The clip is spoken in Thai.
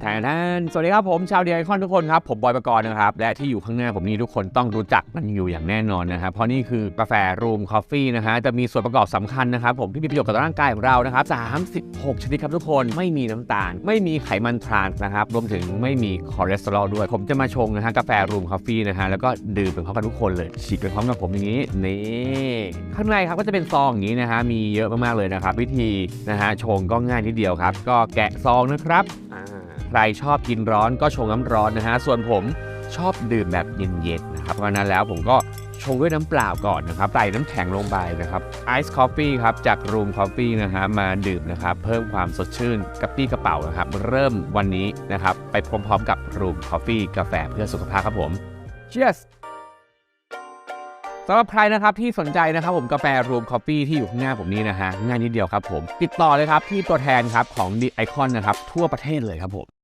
แทนท่านสวัสดีครับผมชาวเดียไอคอนทุกคนครับ ผมบอยประกรณ์นะครับ และที่อยู่ข้างหน้าผมนี่ทุกคนต้องรู้จักมันอยู่อย่างแน่นอนนะครับ เพราะนี่คือกาแฟรูมคอฟฟี่นะฮะจะมีส่วนประกอบสำคัญนะครับ ผมที่มีประโยชน์กับร่างกายของเรานะครับ36 ชนิดครับทุกคนไม่มีน้ำตาล ไม่มีไขมันทรานส์นะครับรวมถึงไม่มีคอเลสเตอรอลด้วย ผมจะมาชงนะฮะกาแฟรูมคอฟฟี่นะฮะแล้วก็ดื่มไปพร้อมกันทุกคนเลยฉีกไปพร้อมกับผมอย่างนี้นี่ข้างในครับก็จะเป็นซองอย่างนี้นะฮะมีเยอะมากๆเลยนะครับวิธีนะฮะชงก็ง่ายนิดเดียวครับ ก็แกะซองนะครับ ใครชอบกินร้อนก็ชงน้ำร้อนนะฮะ ส่วนผมชอบดื่มแบบเย็นๆนะครับเพราะนั้นแล้วผมก็ชงด้วยน้ำเปล่าก่อนนะครับใส่น้ำแข็งลงไปนะครับไอซ์คอฟฟี่ครับจากรูมคอฟฟี่นะฮะมาดื่มนะครับเพิ่มความสดชื่นกระปี้กระเป๋านะครับเริ่มวันนี้นะครับไปพร้อมๆกับรูมคอฟฟี่กาแฟเพื่อสุขภาพครับผม Cheers สำหรับใครนะครับที่สนใจนะครับผมกาแฟรูมคอฟฟี่ที่อยู่ข้างหน้าผมนี้นะฮะง่ายนิดเดียวครับผม ติดต่อเลยครับที่ตัวแทนครับของ The Icon นะครับทั่วประเทศเลยครับผม